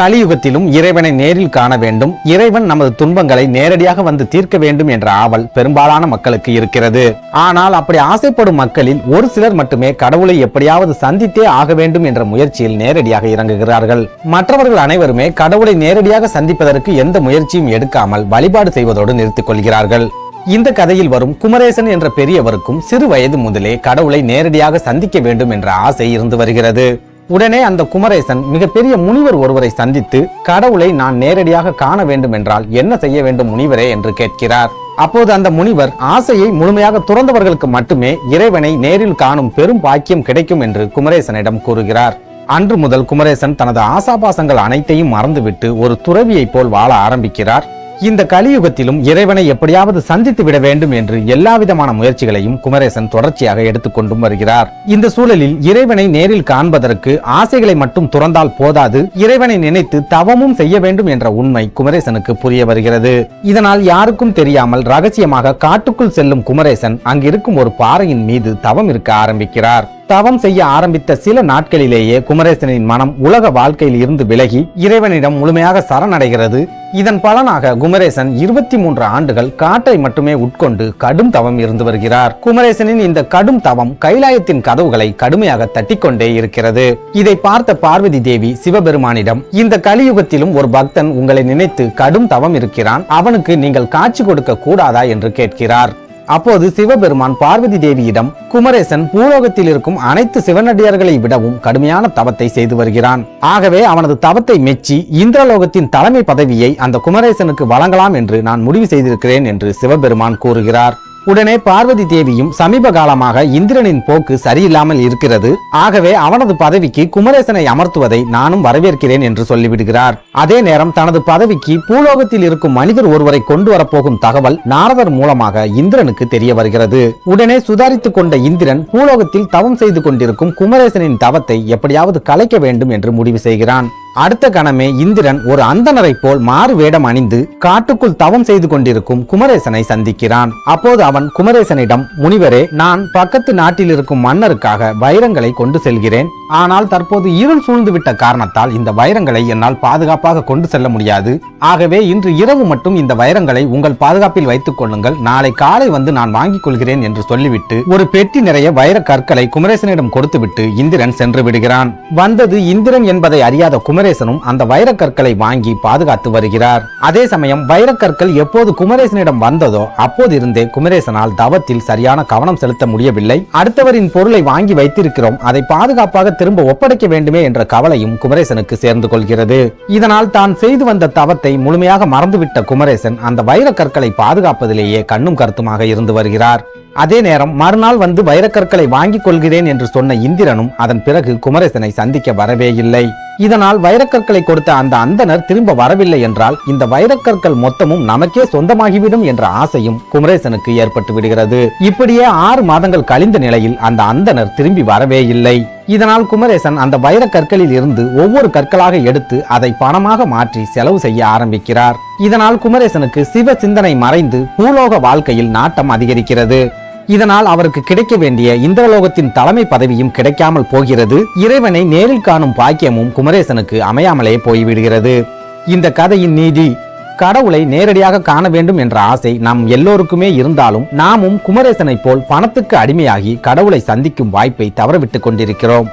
கலியுகத்திலும் இறைவனை நேரில் காண வேண்டும். இறைவன் நமது துன்பங்களை நேரடியாக வந்து தீர்க்க வேண்டும் என்ற ஆவல் பெரும்பாலான மக்களுக்கு இருக்கிறது. ஆனால் அப்படி ஆசைப்படும் மக்களில் ஒரு சிலர் மட்டுமே கடவுளை எப்படியாவது சந்தித்தே ஆக வேண்டும் என்ற முயற்சியில் நேரடியாக இறங்குகிறார்கள். மற்றவர்கள் அனைவருமே கடவுளை நேரடியாக சந்திப்பதற்கு எந்த முயற்சியும் எடுக்காமல் வழிபாடு செய்வதோடு நிறுத்திக் கொள்கிறார்கள். இந்த கதையில் வரும் குமரேசன் என்ற பெரியவருக்கும் சிறு வயது முதலே கடவுளை நேரடியாக சந்திக்க வேண்டும் என்ற ஆசை இருந்து வருகிறது. உடனே அந்த குமரேசன் மிகப்பெரிய முனிவர் ஒருவரை சந்தித்து கடவுளை நான் நேரடியாக காண வேண்டும் என்றால் என்ன செய்ய வேண்டும் முனிவரே? என்று கேட்கிறார். அப்போது அந்த முனிவர் ஆசையை முழுமையாக துறந்தவர்களுக்கு மட்டுமே இறைவனை நேரில் காணும் பெரும் பாக்கியம் கிடைக்கும் என்று குமரேசனிடம் கூறுகிறார். அன்று முதல் குமரேசன் தனது ஆசாபாசங்கள் அனைத்தையும் மறந்துவிட்டு ஒரு துறவியைப் போல் வாழ ஆரம்பிக்கிறார். இந்த கலியுகத்திலும் இறைவனை எப்படியாவது சந்தித்து விட வேண்டும் என்று எல்லா விதமான முயற்சிகளையும் குமரேசன் தொடர்ச்சியாக எடுத்துக்கொண்டும் வருகிறார். இந்த சூழலில் இறைவனை நேரில் காண்பதற்கு ஆசைகளை மட்டும் துறந்தால் போதாது. இறைவனை நினைத்து தவமும் செய்ய வேண்டும் என்ற உண்மை குமரேசனுக்கு புரிய வருகிறது. இதனால் யாருக்கும் தெரியாமல் ரகசியமாக காட்டுக்குள் செல்லும் குமரேசன் அங்கிருக்கும் ஒரு பாறையின் மீது தவம் இருக்க ஆரம்பிக்கிறார். தவம் செய்ய ஆரம்பித்த சில நாட்களிலேயே குமரேசனின் மனம் உலக வாழ்க்கையில் இருந்து விலகி இறைவனிடம் முழுமையாக சரணடைகிறது. இதன் பலனாக குமரேசன் இருபத்தி மூன்று ஆண்டுகள் காற்றை மட்டுமே உட்கொண்டு கடும் தவம் இருந்து வருகிறார். குமரேசனின் இந்த கடும் தவம் கைலாயத்தின் கதவுகளை கடுமையாக தட்டிக்கொண்டே இருக்கிறது. இதை பார்த்த பார்வதி தேவி சிவபெருமானிடம் இந்த கலியுகத்திலும் ஒரு பக்தன் உங்களை நினைத்து கடும் தவம் இருக்கிறான். அவனுக்கு நீங்கள் காட்சி கொடுக்க கூடாதா என்று கேட்கிறார். அப்போது சிவபெருமான் பார்வதி தேவியிடம் குமரேசன் பூலோகத்தில் இருக்கும் அனைத்து சிவனடியார்களை விடவும் கடுமையான தவத்தை செய்து வருகிறான். ஆகவே அவனது தவத்தை மெச்சி இந்திரலோகத்தின் தலைமை பதவியை அந்த குமரேசனுக்கு வழங்கலாம் என்று நான் முடிவு செய்திருக்கிறேன் என்று சிவபெருமான் கூறுகிறார். உடனே பார்வதி தேவியும் சமீப காலமாக இந்திரனின் போக்கு சரியில்லாமல் இருக்கிறது. ஆகவே அவனது பதவிக்கு குமரேசனை அமர்த்துவதை நானும் வரவேற்கிறேன் என்று சொல்லிவிடுகிறார். அதே நேரம் தனது பதவிக்கு பூலோகத்தில் இருக்கும் மனிதர் ஒருவரை கொண்டு வரப்போகும் தகவல் நாரதர் மூலமாக இந்திரனுக்கு தெரிய வருகிறது. உடனே சுதாரித்துக் கொண்ட இந்திரன் பூலோகத்தில் தவம் செய்து கொண்டிருக்கும் குமரேசனின் தவத்தை எப்படியாவது கலைக்க வேண்டும் என்று முடிவு செய்கிறான். அடுத்த கணமே இந்திரன் ஒரு அந்தனரை போல் மாறு வேடம் அணிந்து காட்டுக்குள் தவம் செய்து கொண்டிருக்கும் குமரேசனை சந்திக்கிறான். அப்போது அவன் குமரேசனிடம் முனிவரே நான் பக்கத்து நாட்டில் இருக்கும் மன்னருக்காக வைரங்களை கொண்டு செல்கிறேன். ஆனால் தற்போது இருள் சூழ்ந்துவிட்ட காரணத்தால் இந்த வைரங்களை என்னால் பாதுகாப்பாக கொண்டு செல்ல முடியாது. ஆகவே இன்று இரவு மட்டும் இந்த வைரங்களை உங்கள் பாதுகாப்பில் வைத்துக் கொள்ளுங்கள். நாளை காலை வந்து நான் வாங்கிக் கொள்கிறேன் என்று சொல்லிவிட்டு ஒரு பெட்டி நிறைய வைர கற்களை குமரேசனிடம் கொடுத்துவிட்டு இந்திரன் சென்று விடுகிறான். வந்தது இந்திரன் என்பதை அறியாத குமரேசனும் அந்த வைரக்கற்களை வாங்கி பாதுகாத்து வருகிறார். அதே சமயம் வைரக்கற்கள் எப்போது குமரேசனிடம் வந்ததோ அப்போது இருந்தே குமரேசனால் தவத்தில் சரியான கவனம் செலுத்த முடியவில்லை. அடுத்தவரின் பொருளை வாங்கி வைத்திருக்கிறோம். அதை பாதுகாப்பாக திரும்ப ஒப்படைக்க வேண்டுமே என்ற கவலையும் குமரேசனுக்கு சேர்ந்து கொள்கிறது. இதனால் தான் செய்து வந்த தவத்தை முழுமையாக மறந்துவிட்ட குமரேசன் அந்த வைரக்கற்களை பாதுகாப்பதிலேயே கண்ணும் கருத்துமாக இருந்து வருகிறார். அதே நேரம் மறுநாள் வந்து வைரக்கற்களை வாங்கிக் கொள்கிறேன் என்று சொன்ன இந்திரனும் அதன் பிறகு குமரேசனை சந்திக்க வரவே இல்லை. இதனால் வைரக்கற்களை கொடுத்த அந்த அந்தனர் திரும்ப வரவில்லை என்றால் இந்த வைரக்கற்கள் மொத்தமும் நமக்கே சொந்தமாகிவிடும் என்ற ஆசையும் குமரேசனுக்கு ஏற்பட்டு விடுகிறது. இப்படியே ஆறு மாதங்கள் கழிந்த நிலையில் அந்த அந்தனர் திரும்பி வரவே இல்லை. இதனால் குமரேசன் அந்த வைர கற்களில் இருந்து ஒவ்வொரு கற்களாக எடுத்து அதை பணமாக மாற்றி செலவு செய்ய ஆரம்பிக்கிறார். இதனால் குமரேசனுக்கு சிவ சிந்தனை மறைந்து பூலோக வாழ்க்கையில் நாட்டம் அதிகரிக்கிறது. இதனால் அவருக்கு கிடைக்க வேண்டிய இந்திரலோகத்தின் தலைமை பதவியும் கிடைக்காமல் போகிறது. இறைவனை நேரில் காணும் பாக்கியமும் குமரேசனுக்கு அமையாமலே போய்விடுகிறது. இந்த கதையின் நீதி கடவுளை நேரடியாக காண வேண்டும் என்ற ஆசை நம் எல்லோருக்குமே இருந்தாலும் நாமும் குமரேசனைப் போல் பணத்துக்கு அடிமையாகி கடவுளை சந்திக்கும் வாய்ப்பை தவறவிட்டுக் கொண்டிருக்கிறோம்.